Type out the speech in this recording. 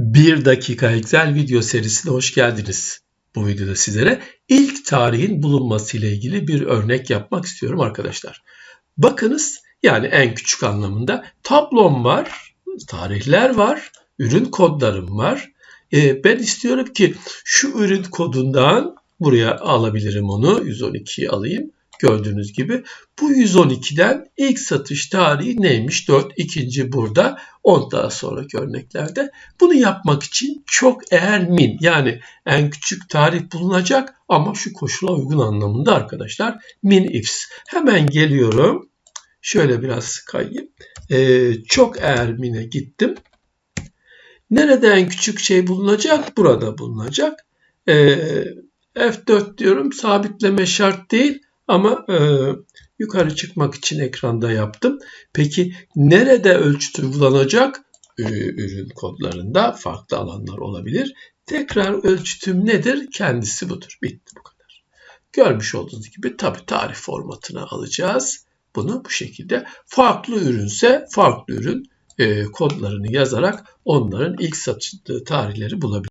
Bir dakika Excel video serisine hoş geldiniz. Bu videoda sizlere ilk tarihin bulunması ile ilgili bir örnek yapmak istiyorum arkadaşlar. Bakınız yani en küçük anlamında tablom var, tarihler var, ürün kodlarım var. Ee, ben istiyorum ki şu ürün kodundan buraya alabilirim onu 112'yi alayım. Gördüğünüz gibi bu 112'den ilk satış tarihi neymiş? 4 ikinci burada 10 daha sonraki örneklerde. Bunu yapmak için çok eğer min yani en küçük tarih bulunacak ama şu koşula uygun anlamında arkadaşlar min ifs. Hemen geliyorum. Şöyle biraz kayayım. Ee, çok eğer mine gittim. Nerede en küçük şey bulunacak? Burada bulunacak. Ee, F4 diyorum. Sabitleme şart değil ama e, yukarı çıkmak için ekranda yaptım. Peki nerede ölçüt uygulanacak? Ürün kodlarında farklı alanlar olabilir. Tekrar ölçütüm nedir? Kendisi budur. Bitti bu kadar. Görmüş olduğunuz gibi tabi tarih formatına alacağız. Bunu bu şekilde farklı ürünse farklı ürün e, kodlarını yazarak onların ilk satış tarihleri bulabiliriz.